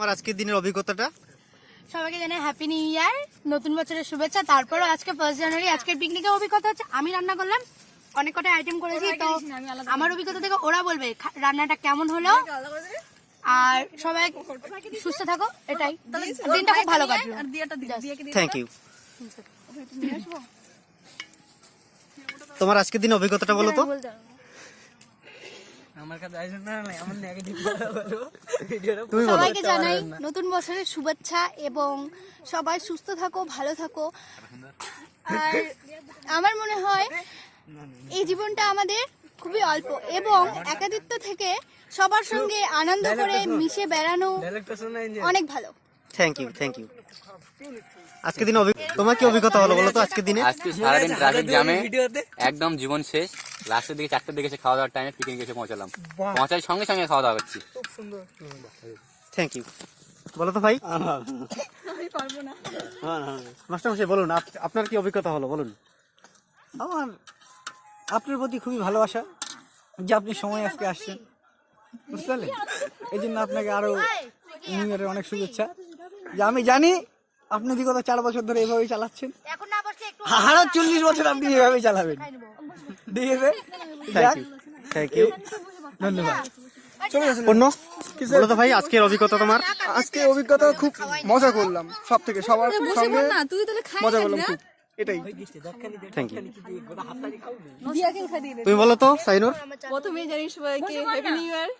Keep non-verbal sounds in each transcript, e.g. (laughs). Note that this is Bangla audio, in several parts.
তোমার আজকের দিনের অভিজ্ঞতাটা? সবাইকে জানাই হ্যাপি নিউ ইয়ার নতুন বছরের শুভেচ্ছা। তারপরে আজকে ফার্স্ট জানুয়ারি আজকের পিকনিকের অভিজ্ঞতা হচ্ছে আমি রান্না করলাম অনেক কটা আইটেম করেছি তো আমার অভিজ্ঞতা থেকে ওরা বলবে রান্নাটা কেমন হলো? আর সবাই সুস্থ থাকো এটাই। দিনটা খুব ভালো কাটবে থ্যাংক ইউ তোমার আজকের দিনের অভিজ্ঞতাটা বলো তো। আমার কাছে না না আমার (laughs) নেগেটিভ সবাইকে জানাই নতুন বছরের শুভেচ্ছা এবং সবাই সুস্থ থাকো ভালো থাকো। আর আমার মনে হয় এই জীবনটা আমাদের খুবই অল্প এবং একাদিত্ব থেকে সবার সঙ্গে আনন্দ করে মিশে বেড়ানো অনেক ভালো। থ্যাংক ইউ থ্যাংক ইউ আজকের দিনে অভি- তোমার কি অভিজ্ঞতা হলো বলো তো আজকের দিনে? আজকে সারাদিন ট্রাফিক জ্যামে একদম জীবন শেষ। লাস্টের দিকে চারটার দিকে এসে খাওয়া দাওয়ার টাইমে পিকনিক এসে পৌঁছালাম। পৌঁছার সঙ্গে সঙ্গে খাওয়া দাওয়া করছি। খুব সুন্দর। থ্যাংক ইউ বলো তো ভাই। মাস্টার মশাই বলুন আপ- আপনার কি অভিজ্ঞতা হলো? বলুন। আমার আপনার প্রতি খুবই ভালোবাসা যে আপনি সময় আজকে আসছেন। বুঝতে পারলেন? এই জন্য আপনাকে আরও নিউ ইয়ারের অনেক শুভেচ্ছা। যে আমি জানি আপনি কি বিগত চার বছর ধরে এভাবেই চালাচ্ছেন। এখন না বসলে একটু আরও চল্লিশ বছর আপনি এভাবেই চালাবেন। ঠিক আছে থ্যাংক ইউ থ্যাংক ইউ ধন্যবাদ। বলো তো ভাই আজকের অভিজ্ঞতা তোমার? আজকে অভিজ্ঞতা খুব মজা করলাম সব থেকে সবার সঙ্গে মজা করলাম খুব এটাই। থ্যাংক ইউ তুমি বলো তো সাইনুর? প্রথমেই জানি সবাইকে হ্যাপি নিউ ইয়ার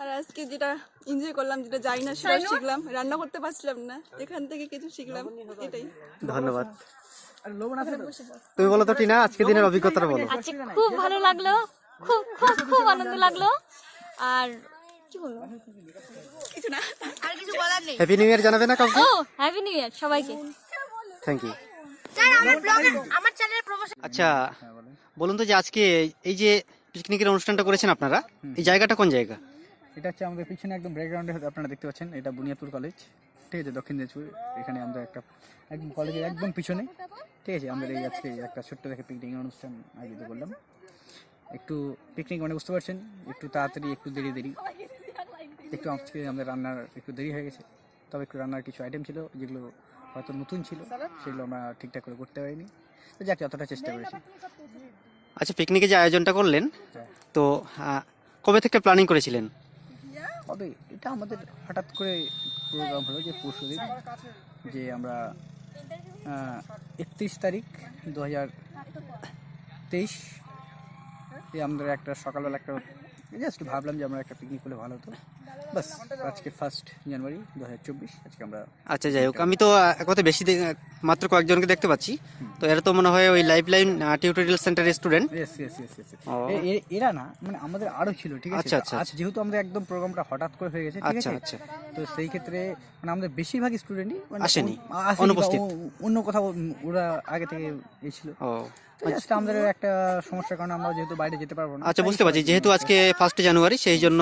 আর আজকে যেটা এনজয় করলাম যেটা জানি না সেটা শিখলাম। রান্না করতে পারছিলাম না। এখান থেকে কিছু শিখলাম। এটাই। ধন্যবাদ। তুমি বলো তো টিনা আজকের দিনের অভিজ্ঞতাটা বলো। আজকে খুব ভালো লাগল। খুব খুব খুব আনন্দ লাগল। আর কি বলব? আর কিছু বলার নেই। হ্যাপি নিউ ইয়ার জানাবে না কাউকে? ও হ্যাপি নিউ ইয়ার সবাইকে। থ্যাংক ইউ স্যার আমার ব্লগে আমার চ্যানেলের প্রমোশন আচ্ছা বলুন তো যে আজকে এই যে পিকনিকের অনুষ্ঠানটা করেছেন আপনারা এই জায়গাটা কোন জায়গা? এটা হচ্ছে আমাদের পিছনে একদম ব্যাকগ্রাউন্ডে আপনারা দেখতে পাচ্ছেন এটা বুনিয়াদপুর কলেজ ঠিক আছে দক্ষিণ দিনাজপুর এখানে আমরা একটা একদম কলেজের একদম পিছনে ঠিক আছে আমাদের এই আজকে একটা ছোট্ট দেখে পিকনিক অনুষ্ঠান আয়োজিত করলাম। একটু পিকনিক মানে বুঝতে পারছেন একটু তাড়াতাড়ি একটু দেরি দেরি একটু আজকে আমাদের রান্নার একটু দেরি হয়ে গেছে তবে একটু রান্নার কিছু আইটেম ছিল যেগুলো হয়তো নতুন ছিল সেগুলো আমরা ঠিকঠাক করে করতে পারিনি। তো যাক যতটা চেষ্টা করেছি। আচ্ছা পিকনিকে যে আয়োজনটা করলেন তো আহ, কবে থেকে প্ল্যানিং করেছিলেন? তবে এটা আমাদের হঠাৎ করে প্রোগ্রাম হলো যে পরশুদিন যে আমরা একত্রিশ তারিখ দু হাজার তেইশ আমাদের একটা সকালবেলা একটা, জাস্ট ভাবলাম যে আমরা একটা পিকনিক করলে ভালো হতো। বাস আজকে ফার্স্ট জানুয়ারি দু আজকে আমরা আচ্ছা যাই হোক আমি তো কথা বেশি মাত্র কয়েকজনকে দেখতে পাচ্ছি। তো এরা তো মনে হয় ওই লাইফ লাইন টিউটোরিয়াল সেন্টারের স্টুডেন্ট। এরা না মানে আমাদের আরও ছিল ঠিক আছে? আচ্ছা, আচ্ছা, যেহেতু আমাদের একদম প্রোগ্রামটা হঠাৎ করে হয়ে গেছে ঠিক আচ্ছা, আছে? আচ্ছা। তো সেই ক্ষেত্রে মানে আমাদের বেশিরভাগ স্টুডেন্টই মানে আসেনি, অনুপস্থিত। অন্য কোথাও ওরা আগে থেকে এসেছিল। ও জাস্ট আমাদের একটা সমস্যার কারণে আমরা যেহেতু বাইরে যেতে পারব না আচ্ছা বুঝতে পারছি যেহেতু আজকে ফার্স্ট জানুয়ারি সেই জন্য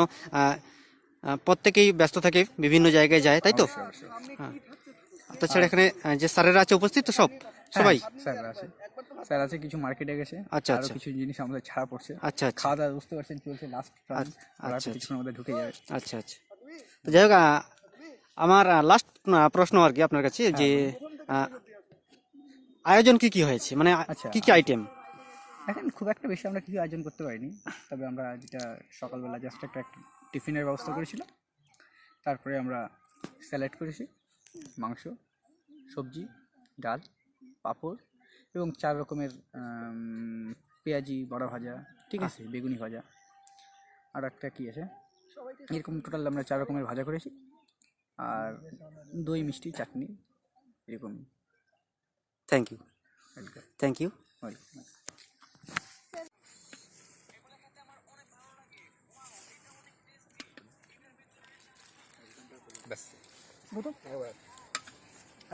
প্রত্যেকেই ব্যস্ত থাকে বিভিন্ন জায়গায় যায় তাই তো? হ্যাঁ। তাছাড়া এখানে যে স্যারেরা আছে উপস্থিত তো সব? সবাই? স্যার আছে। স্যার আছে কিছু মার্কেটে গেছে। আচ্ছা, আচ্ছা। কিছু জিনিস আমাদের ছাড়া পড়ছে। আচ্ছা আচ্ছা। খাওয়া দাওয়া বুঝতে পারছেন চলছে লাস্ট আচ্ছা, কিছুক্ষণ আমাদের ঢুকে যাবে। আচ্ছা। আচ্ছা তো যাই হোক আমার লাস্ট প্রশ্ন আর কি আপনার কাছে যে আয়োজন কি কি হয়েছে? মানে আচ্ছা। কি কি আইটেম এখন খুব একটা বেশি আমরা কিছু আয়োজন করতে পারিনি। তবে আমরা যেটা সকালবেলা জাস্ট একটা টিফিনের ব্যবস্থা করেছিলাম তারপরে আমরা স্যালাড করেছি মাংস সবজি ডাল পাঁপড় এবং চার রকমের পেঁয়াজি বড়া ভাজা ঠিক আছে বেগুনি ভাজা। আর একটা কী আছে? এরকম টোটাল আমরা চার রকমের ভাজা করেছি। আর দই মিষ্টি চাটনি এরকম। Thank you thank you welcome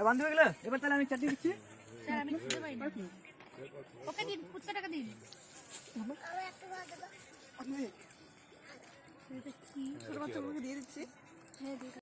বান্ধবী গেলে? এবার তাহলে আমি চাটনি দিচ্ছি ওকে দিন ফুচকাটাকে দিন। ছোট বাচ্চাগুলোকে দিয়ে দিচ্ছি।